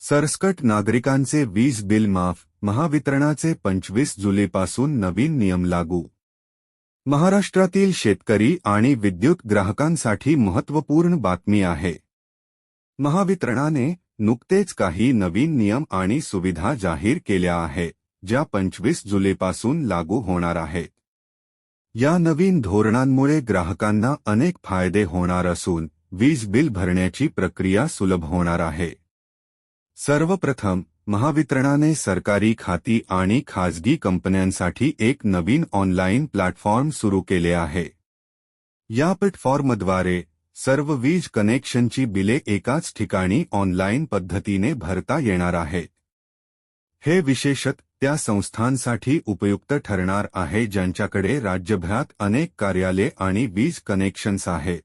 सरसकट नागरिकांचे वीज बिल माफ महावितरणाचे पंचवीस जुलैपासून नवीन नियम लागू. महाराष्ट्रातील शेतकरी आणि विद्युत ग्राहकांसाठी महत्त्वपूर्ण बातमी आहे. महावितरणाने नुकतेच काही नवीन नियम आणि सुविधा जाहीर केल्या आहेत ज्या पंचवीस जुलैपासून लागू होणार आहेत. या नवीन धोरणांमुळे ग्राहकांना अनेक फायदे होणार असून वीज बिल भरण्याची प्रक्रिया सुलभ होणार आहे. सर्वप्रथम महावितरणाने सरकारी खाती आणि खाजगी कंपन्यांसाठी एक नवीन ऑनलाईन प्लॅटफॉर्म सुरू केले आहे. या प्लॅटफॉर्मद्वारे सर्व वीज कनेक्शनची बिले एकाच ठिकाणी ऑनलाईन पद्धतीने भरता येणार आहेत. हे विशेषत त्या संस्थांसाठी उपयुक्त ठरणार आहे ज्यांच्याकडे राज्यभरात अनेक कार्यालये आणि वीज कनेक्शन्स आहेत.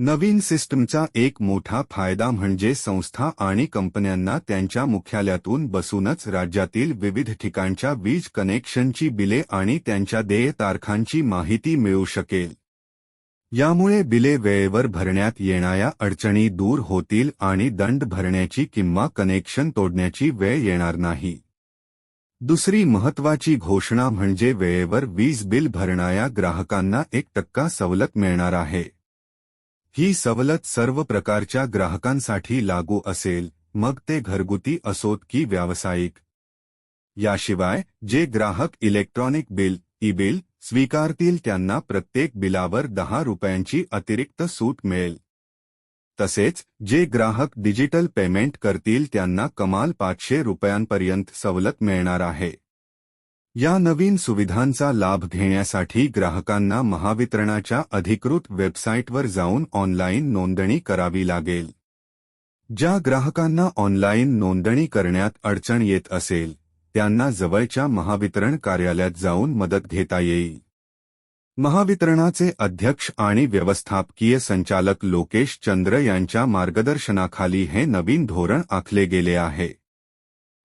नवीन सिस्टमचा एक मोठा फायदा म्हणजे संस्था आणि कंपन्यांना त्यांच्या मुख्यालयातून बसूनच राज्यातील विविध ठिकाणच्या वीज कनेक्शनची बिले आणि त्यांच्या देय तारखांची माहिती मिळू शकेल. यामुळे बिले वेळेवर भरण्यात येणाऱ्या अडचणी दूर होतील आणि दंड भरण्याची किंवा कनेक्शन तोडण्याची वेळ येणार नाही. दुसरी महत्वाची घोषणा म्हणजे वेळेवर वीज बिल भरणाऱ्या ग्राहकांना एक टक्का सवलत मिळणार आहे. ही सवलत सर्व प्रकारच्या ग्राहकांसाठी लागू असेल मग ते घरगुती असोत की व्यावसायिक. याशिवाय जे ग्राहक इलेक्ट्रॉनिक बिल ई बिल स्वीकारतील त्यांना प्रत्येक बिलावर दहा रुपयांची अतिरिक्त सूट मिळेल. तसेच जे ग्राहक डिजिटल पेमेंट करतील त्यांना कमाल पाचशे रुपयांपर्यंत सवलत मिळणार आहे. या नवीन सुविधांचा लाभ घेण्यासाठी ग्राहकांना महावितरणाच्या अधिकृत वेबसाईटवर जाऊन ऑनलाईन नोंदणी करावी लागेल. ज्या ग्राहकांना ऑनलाईन नोंदणी करण्यात अडचण येत असेल त्यांना जवळच्या महावितरण कार्यालयात जाऊन मदत घेता येईल. महावितरणाचे अध्यक्ष आणि व्यवस्थापकीय संचालक लोकेश चंद्र यांच्या मार्गदर्शनाखाली हे नवीन धोरण आखले गेले आहे.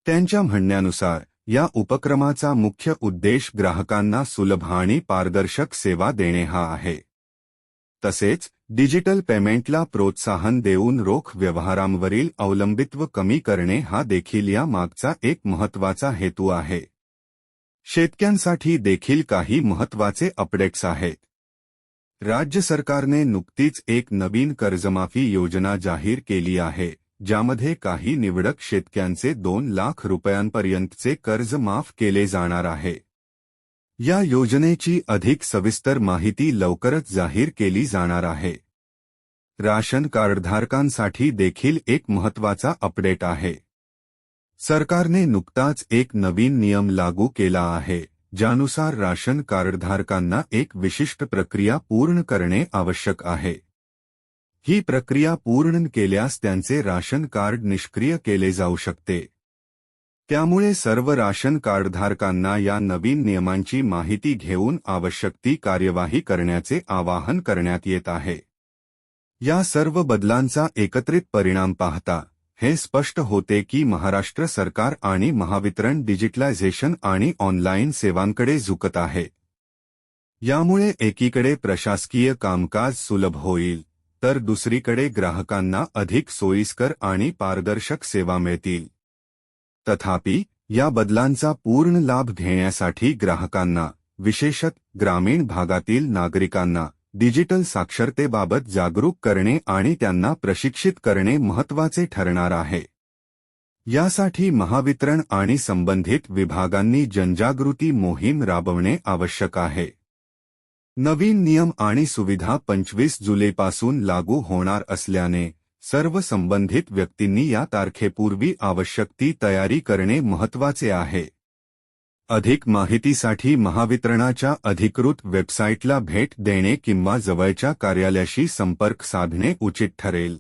त्यांच्या म्हणण्यानुसार या उपक्रमाचा मुख्य उद्देश ग्राहकांना सुलभ आणि पारदर्शक सेवा देणे हा आहे. तसेच डिजिटल पेमेंटला प्रोत्साहन देऊन रोख व्यवहारांवरील अवलंबित्व कमी करणे हा देखील या मागचा एक महत्त्वाचा हेतू आहे. शेतक्यांसाठी देखील काही महत्त्वाचे अपडेट्स आहेत. राज्य सरकारने नुकतीच एक नवीन कर्जमाफी योजना जाहीर केली आहे. ज्यामध्ये काही निवडक शेतक्यांचे दोन लाख रुपयांपर्यंतचे कर्ज माफ केले जाणार आहे. या योजनेची अधिक सविस्तर माहिती लवकरच जाहीर केली जाणार आहे. राशन कार्डधारकांसाठी देखील एक महत्त्वाचा अपडेट आहे. सरकारने नुकताच एक नवीन नियम लागू केला आहे ज्यानुसार राशन कार्डधारकांना एक विशिष्ट प्रक्रिया पूर्ण करणे आवश्यक आहे. ही प्रक्रिया पूर्ण केल्यास त्यांचे राशन कार्ड निष्क्रिय केले जाऊ शकते. त्यामुळे सर्व राशन कार्डधारकांना या नवीन नियमांची माहिती घेऊन आवश्यक ती कार्यवाही करण्याचे आवाहन करण्यात येत आहे. या सर्व बदलांचा एकत्रित परिणाम पाहता हे स्पष्ट होते की महाराष्ट्र सरकार आणि महावितरण डिजिटलायझेशन आणि ऑनलाईन सेवांकडे झुकत आहे. यामुळे एकीकडे प्रशासकीय कामकाज सुलभ होईल. तर दुसरीकडे ग्राहकांना अधिक सोयीस्कर आणि पारदर्शक सेवा मिळतील. तथापि या बदलांचा पूर्ण लाभ घेण्यासाठी ग्राहकांना विशेषत ग्रामीण भागातील नागरिकांना डिजिटल साक्षरतेबाबत जागरूक करणे आणि त्यांना प्रशिक्षित करणे महत्त्वाचे ठरणार आहे. यासाठी महावितरण आणि संबंधित विभागांनी जनजागृती मोहीम राबवणे आवश्यक आहे. नवीन नियम आणि सुविधा पंचवीस जुलैपासून लागू होणार असल्याने सर्व संबंधित व्यक्तींनी या तारखेपूर्वी आवश्यक ती तयारी करणे महत्त्वाचे आहे. अधिक माहितीसाठी महावितरणाच्या अधिकृत वेबसाईटला भेट देणे किंवा जवळच्या कार्यालयाशी संपर्क साधणे उचित ठरेल.